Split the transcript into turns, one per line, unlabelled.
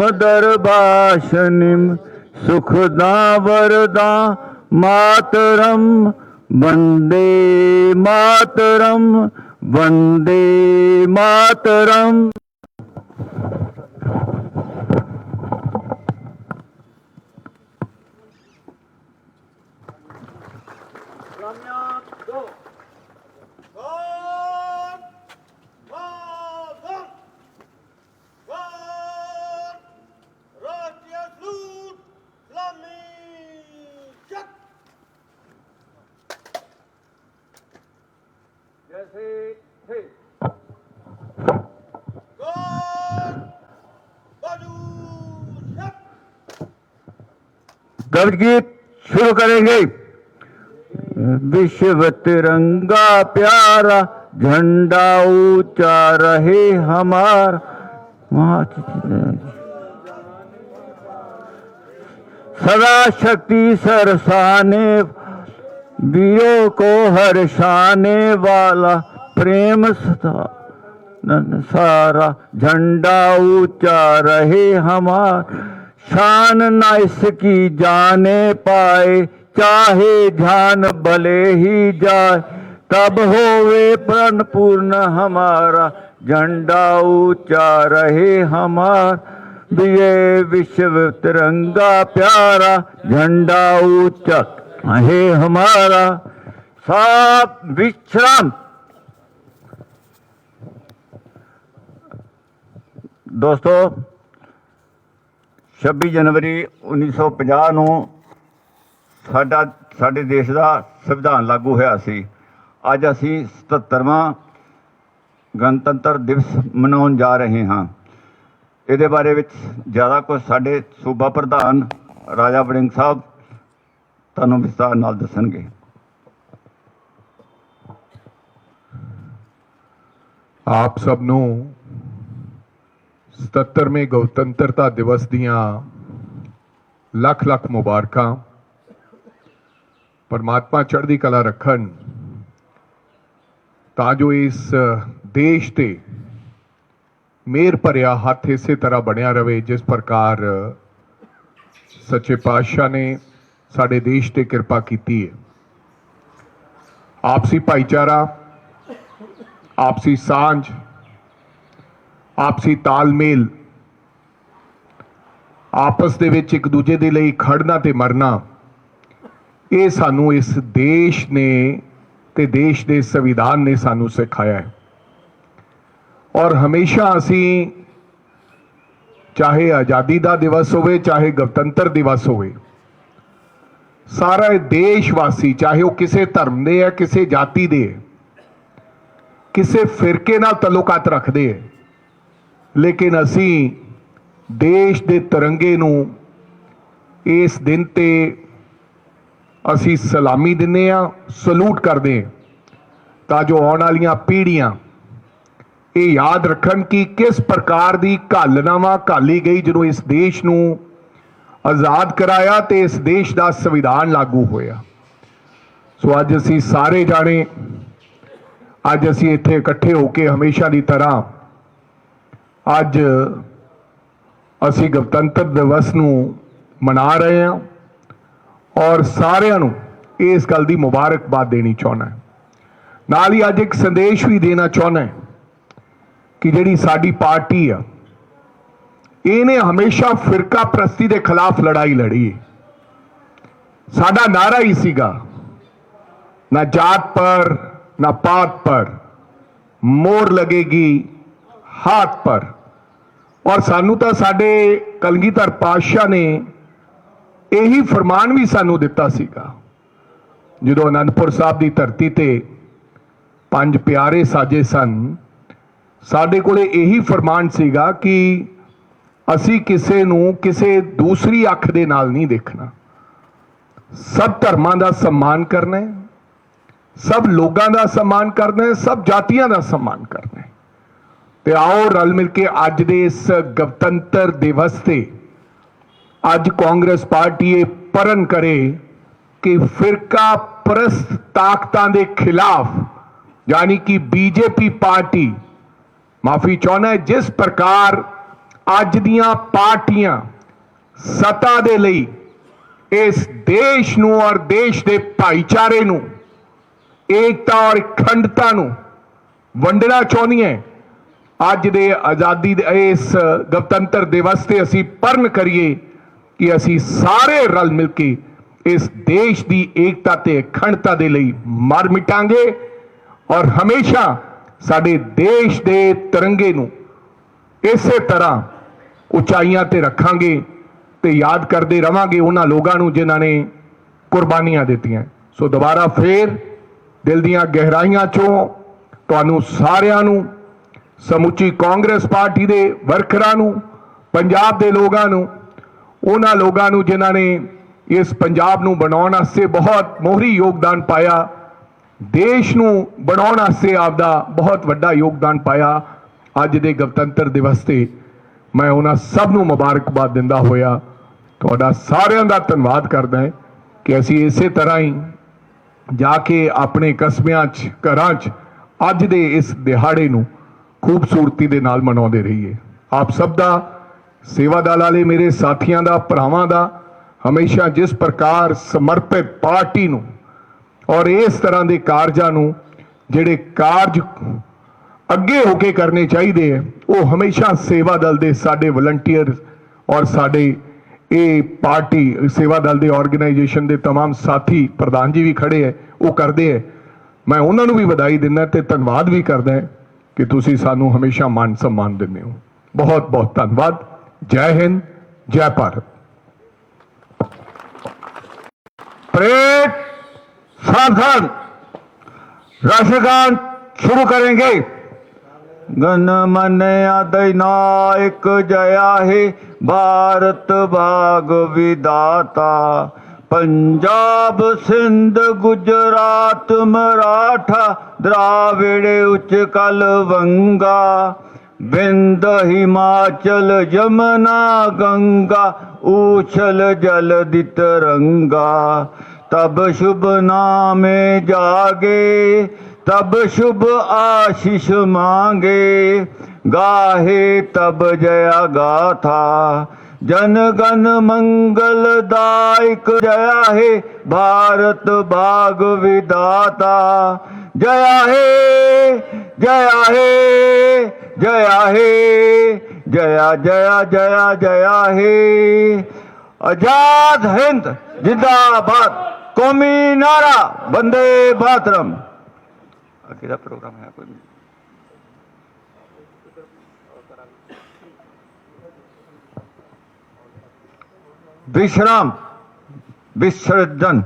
Mother ਬਾਸ਼ਨਿਮ ਸੁਖਦਾ ਵਰਦਾ ਮਾਤਰਮ ਵੰਦੇ ਮਾਤਰਮ ਵੰਦੇ ਮਾਤਰਮ।
गीत शुरू करेंगे। विश्व तिरंगा प्यारा, झंडा ऊँचा रहे हमार। सदा शक्ति सरसाने, वीरों को हर्षाने वाला प्रेम सारा, झंडा ऊँचा रहे हमार। शान ना इसकी जाने पाए चाहे ध्यान भले ही जाए तब होवे प्रण पूर्ण हमारा झंडा ऊंचा रहे हमारा दिए विश्व तिरंगा प्यारा झंडा ऊंचा है हमारा साप विश्राम दोस्तों 26 ਜਨਵਰੀ 1950 ਨੂੰ ਸਾਡਾ, ਸਾਡੇ ਦੇਸ਼ ਦਾ ਸੰਵਿਧਾਨ ਲਾਗੂ ਹੋਇਆ ਸੀ। ਅੱਜ ਅਸੀਂ 77ਵਾਂ ਗਣਤੰਤਰ ਦਿਵਸ ਮਨਾਉਣ ਜਾ ਰਹੇ ਹਾਂ। ਇਹਦੇ ਬਾਰੇ ਵਿੱਚ ਜ਼ਿਆਦਾ ਕੁਝ ਸਾਡੇ ਸੂਬਾ ਪ੍ਰਧਾਨ ਰਾਜਾ ਵੜਿੰਗ ਸਾਹਿਬ ਤੁਹਾਨੂੰ ਵਿਸਤਾਰ ਨਾਲ ਦੱਸਣਗੇ।
ਆਪ ਸਭ ਨੂੰ 77ਵੇਂ ਗਣਤੰਤਰਤਾ ਦਿਵਸ ਦੀਆਂ ਲੱਖ ਲੱਖ ਮੁਬਾਰਕਾਂ। ਪਰਮਾਤਮਾ ਚੜ੍ਹਦੀ ਕਲਾ ਰੱਖਣ। ਤਾਂ ਜੋ ਇਸ ਦੇਸ਼ ਤੇ ਮੇਰ ਭਰਿਆ ਹੱਥ ਇਸੇ ਤਰ੍ਹਾਂ ਬਣਿਆ ਰਵੇ ਜਿਸ ਪ੍ਰਕਾਰ ਸੱਚੇ ਪਾਤਸ਼ਾਹ ਨੇ ਸਾਡੇ ਦੇਸ਼ ਤੇ ਕਿਰਪਾ ਕੀਤੀ ਹੈ। ਆਪਸੀ ਭਾਈਚਾਰਾ, ਆਪਸੀ ਸਾਂਝ ਆਪਸੀ ਤਾਲਮੇਲ। ਆਪਸ ਦੇ ਵਿੱਚ ਇੱਕ ਦੂਜੇ ਦੇ ਲਈ ਖੜਨਾ ਤੇ ਮਰਨਾ। ਇਹ ਸਾਨੂੰ ਇਸ ਦੇਸ਼ ਨੇ ਤੇ ਦੇਸ਼ ਦੇ ਸੰਵਿਧਾਨ ਨੇ ਸਾਨੂੰ ਸਿਖਾਇਆ ਹੈ। ਔਰ ਹਮੇਸ਼ਾ ਅਸੀਂ ਚਾਹੇ ਆਜ਼ਾਦੀ ਦਾ ਦਿਵਸ ਹੋਵੇ, ਚਾਹੇ ਗਣਤੰਤਰ ਦਿਵਸ ਹੋਵੇ, ਸਾਰਾ ਦੇਸ਼ ਵਾਸੀ ਚਾਹੇ ਉਹ ਕਿਸੇ ਧਰਮ ਦੇ ਹੈ, ਕਿਸੇ ਜਾਤੀ ਦੇ ਹੈ, ਕਿਸੇ ਫਿਰਕੇ ਨਾਲ ਤਾਲੁਕਾਤ ਰੱਖਦੇ ਹੈ ਲੇਕਿਨ ਅਸੀਂ ਦੇਸ਼ ਦੇ ਤਿਰੰਗੇ ਨੂੰ ਇਸ ਦਿਨ ਤੇ ਅਸੀਂ ਸਲਾਮੀ ਦਿੰਨੇ ਆ ਸਲੂਟ ਕਰਦੇ ਹਾਂ, ਤਾਂ ਜੋ ਆਉਣ ਵਾਲੀਆਂ ਪੀੜ੍ਹੀਆਂ ਇਹ ਯਾਦ ਰੱਖਣ ਕਿ ਕਿਸ ਪ੍ਰਕਾਰ ਦੀ ਘਾਲਨਾਵਾ ਘਾਲੀ ਗਈ ਜਦੋਂ ਇਸ ਦੇਸ਼ ਨੂੰ ਆਜ਼ਾਦ ਕਰਾਇਆ ਤੇ ਇਸ ਦੇਸ਼ ਦਾ ਸੰਵਿਧਾਨ ਲਾਗੂ ਹੋਇਆ। ਸੋ ਅੱਜ ਅਸੀਂ ਸਾਰੇ ਜਾਣੇ, ਅੱਜ ਅਸੀਂ ਇੱਥੇ ਇਕੱਠੇ ਹੋ ਕੇ ਹਮੇਸ਼ਾ ਦੀ ਤਰ੍ਹਾਂ ਅੱਜ ਅਸੀਂ ਗਣਤੰਤਰ ਦਿਵਸ ਨੂੰ ਮਨਾ ਰਹੇ ਹਾਂ ਔਰ ਸਾਰਿਆਂ ਨੂੰ ਇਸ ਗੱਲ ਦੀ ਮੁਬਾਰਕਬਾਦ ਦੇਣੀ ਚਾਹੁੰਦਾ ਨਾਲ ਹੀ ਅੱਜ ਇੱਕ ਸੰਦੇਸ਼ ਵੀ ਦੇਣਾ ਚਾਹੁੰਦਾ ਕਿ ਜਿਹੜੀ ਸਾਡੀ ਪਾਰਟੀ ਆ, ਇਹਨੇ ਹਮੇਸ਼ਾ ਫਿਰਕਾ ਪ੍ਰਸਤੀ ਦੇ ਖਿਲਾਫ ਲੜਾਈ ਲੜੀ ਸਾਡਾ ਨਾਰਾ ਹੀ ਸੀਗਾ, ਨਾ ਜਾਤ ਪਰ, ਨਾ ਪਾਤ ਪਰ ਮੋਰ ਲੱਗੇਗੀ ਹਾਥ ਪਰ। ਔਰ ਸਾਨੂੰ ਤਾਂ ਸਾਡੇ ਕਲਗੀਧਰ ਪਾਤਸ਼ਾਹ ਨੇ ਇਹੀ ਫਰਮਾਨ ਵੀ ਸਾਨੂੰ ਦਿੱਤਾ ਸੀਗਾ। ਜਦੋਂ ਅਨੰਦਪੁਰ ਸਾਹਿਬ ਦੀ ਧਰਤੀ ਤੇ ਪੰਜ ਪਿਆਰੇ ਸਾਜੇ ਸਨ, ਸਾਡੇ ਕੋਲੇ ਇਹੀ ਫਰਮਾਨ ਸੀਗਾ ਕਿ ਅਸੀਂ ਕਿਸੇ ਨੂੰ ਕਿਸੇ ਦੂਸਰੀ ਅੱਖ ਦੇ ਨਾਲ ਨਹੀਂ ਦੇਖਣਾ। ਸਭ ਧਰਮਾਂ ਦਾ ਸਨਮਾਨ ਕਰਨਾ ਹੈ, ਸਭ ਲੋਕਾਂ ਦਾ ਸਨਮਾਨ ਕਰਨਾ ਹੈ, ਸਭ ਜਾਤੀਆਂ ਦਾ ਸਨਮਾਨ ਕਰਨਾ ਹੈ। ਤੇ ਆਓ ਰਲ ਮਿਲ ਕੇ ਅੱਜ ਦੇ ਇਸ ਗਣਤੰਤਰ ਦਿਵਸ ਤੇ ਅੱਜ ਕਾਂਗਰਸ ਪਾਰਟੀ ਇਹ ਪਰਨ ਕਰੇ ਕਿ ਫਿਰਕਾ ਪ੍ਰਸਤ ਤਾਕਤਾਂ ਦੇ ਖਿਲਾਫ, ਯਾਨੀ ਕਿ ਬੀਜੇਪੀ ਪਾਰਟੀ, ਮਾਫੀ ਚਾਹੁੰਦਾ ਜਿਸ ਪ੍ਰਕਾਰ ਅੱਜ ਦੀਆਂ ਪਾਰਟੀਆਂ ਸਤਾ ਦੇ ਲਈ ਇਸ ਦੇਸ਼ ਨੂੰ ਔਰ ਦੇਸ਼ ਦੇ ਭਾਈਚਾਰੇ ਨੂੰ, ਏਕਤਾ ਔਰ ਅਖੰਡਤਾ ਨੂੰ ਵੰਡਣਾ ਚਾਹੁੰਦੀਆਂ ਹੈ। ਅੱਜ ਦੇ ਆਜ਼ਾਦੀ ਦੇ ਇਸ ਗਣਤੰਤਰ ਦਿਵਸ ਤੇ ਅਸੀਂ ਪਰਨ ਕਰੀਏ ਕਿ ਅਸੀਂ ਸਾਰੇ ਰਲ ਮਿਲ ਕੇ ਇਸ ਦੇਸ਼ ਦੀ ਏਕਤਾ ਤੇ ਅਖੰਡਤਾ ਦੇ ਲਈ ਮਰ ਮਿਟਾਂਗੇ ਔਰ ਹਮੇਸ਼ਾ ਸਾਡੇ ਦੇਸ਼ ਦੇ ਤਿਰੰਗੇ ਨੂੰ ਇਸੇ ਤਰ੍ਹਾਂ ਉਚਾਈਆਂ ਤੇ ਰੱਖਾਂਗੇ ਤੇ ਯਾਦ ਕਰਦੇ ਰਵਾਂਗੇ ਉਹਨਾਂ ਲੋਕਾਂ ਨੂੰ ਜਿਨ੍ਹਾਂ ਨੇ ਕੁਰਬਾਨੀਆਂ ਦਿੱਤੀਆਂ। ਸੋ ਦੁਬਾਰਾ ਫੇਰ ਦਿਲ ਦੀਆਂ ਗਹਿਰਾਈਆਂ ਚੋਂ ਤੁਹਾਨੂੰ ਸਾਰਿਆਂ ਨੂੰ ਸਮੁੱਚੀ ਕਾਂਗਰਸ ਪਾਰਟੀ ਦੇ ਵਰਕਰਾਂ ਨੂੰ, ਪੰਜਾਬ ਦੇ ਲੋਕਾਂ ਨੂੰ, ਉਹਨਾਂ ਲੋਕਾਂ ਨੂੰ ਜਿਨ੍ਹਾਂ ਨੇ ਇਸ ਪੰਜਾਬ ਨੂੰ ਬਣਾਉਣ ਵਾਸਤੇ ਬਹੁਤ ਮੋਹਰੀ ਯੋਗਦਾਨ ਪਾਇਆ, ਦੇਸ਼ ਨੂੰ ਬਣਾਉਣ ਵਾਸਤੇ ਆਪਦਾ ਬਹੁਤ ਵੱਡਾ ਯੋਗਦਾਨ ਪਾਇਆ, ਅੱਜ ਦੇ ਗਣਤੰਤਰ ਦਿਵਸ ਤੇ ਮੈਂ ਉਹਨਾਂ ਸਭ ਨੂੰ ਮੁਬਾਰਕਬਾਦ ਦਿੰਦਾ ਹੋਇਆ, ਤੁਹਾਡਾ ਸਾਰਿਆਂ ਦਾ ਧੰਨਵਾਦ ਕਰਦਾ ਹਾਂ ਕਿ ਅਸੀਂ ਇਸੇ ਤਰ੍ਹਾਂ ਹੀ ਜਾ ਕੇ ਆਪਣੇ ਕਸਬਿਆਂ 'ਚ, ਘਰਾਂ 'ਚ, ਅੱਜ ਦੇ ਇਸ ਦਿਹਾੜੇ ਨੂੰ ਖੂਬਸੂਰਤੀ ਦੇ ਨਾਲ ਮਨਾਉਂਦੇ ਰਹੀਏ ਆਪ ਸਭ ਦਾ ਸੇਵਾ ਦਲ ਵਾਲੇ ਮੇਰੇ ਸਾਥੀਆਂ ਦਾ ਭਰਾਵਾਂ ਦਾ ਹਮੇਸ਼ਾ ਜਿਸ ਪ੍ਰਕਾਰ ਸਮਰਪਿਤ ਪਾਰਟੀ ਨੂੰ ਔਰ ਇਸ ਤਰ੍ਹਾਂ ਦੇ ਕਾਰਜਾਂ ਨੂੰ ਜਿਹੜੇ ਕਾਰਜ ਅੱਗੇ ਹੋ ਕੇ ਕਰਨੇ ਚਾਹੀਦੇ ਹੈ ਉਹ ਹਮੇਸ਼ਾ ਸੇਵਾ ਦਲ ਦੇ ਸਾਡੇ ਵਲੰਟੀਅਰ ਔਰ ਸਾਡੇ ਇਹ ਪਾਰਟੀ ਸੇਵਾ ਦਲ ਦੇ ਆਰਗੇਨਾਈਜੇਸ਼ਨ ਦੇ तमाम ਸਾਥੀ ਪ੍ਰਧਾਨ ਜੀ ਵੀ ਖੜੇ ਹੈ ਉਹ ਕਰਦੇ ਹੈ ਮੈਂ ਉਹਨਾਂ ਨੂੰ ਵੀ ਵਧਾਈ ਦਿੰਦਾ ਤੇ ਧੰਨਵਾਦ ਵੀ ਕਰਦਾ ਹੈ ਕਿ ਤੁਸੀਂ ਸਾਨੂੰ ਹਮੇਸ਼ਾ ਮਾਨ ਸਨਮਾਨ ਦਿੰਦੇ ਹੋ ਬਹੁਤ ਬਹੁਤ ਧੰਨਵਾਦ ਜੈ ਹਿੰਦ ਜੈ ਭਾਰਤ
परेड सावधान राष्ट्रगान शुरू करेंगे गण मन नायक जया हे भारत भाग विदाता ਪੰਜਾਬ ਸਿੰਧ ਗੁਜਰਾਤ ਮਰਾਠਾ ਦਰਾਵਿੜ ਉਚਕਲ ਵੰਗਾ, ਬਿੰਦ ਹਿਮਾਚਲ ਜਮਨਾ ਗੰਗਾ ਉਛਲ ਜਲ ਦੀ ਤਰੰਗਾ ਤਬ ਸ਼ੁਭ ਨਾਮੇ ਜਾਗੇ, ਤਬ ਸ਼ੁਭ ਆਸ਼ੀਸ਼ ਮੰਗੇ। ਗਾਹੇ ਤਬ ਜਯ ਗਾਥਾ ਜਨ ਗਨ ਮੰਗਲ ਦਾਇਕ ਜਇਆ ਹੈ ਭਾਰਤ ਭਾਗ ਵਿਦਾਤਾ। ਜਇਆ ਹੈ ਜਇਆ ਹੈ ਜਇਆ ਹੈ ਜਇਆ ਜਇਆ ਜਇਆ ਜਇਆ ਹੈ ਆਜ਼ਾਦ ਹਿੰਦ ਜਿੰਦਾਬਾਦ, ਕੌਮੀ ਨਾਰਾ ਬੰਦੇ ਬਾਤਰਮ ਅਕੀਦਾ ਪ੍ਰੋਗਰਾਮ ਹੈ ਕੋਈ? বিশ্রাম বিসর্জন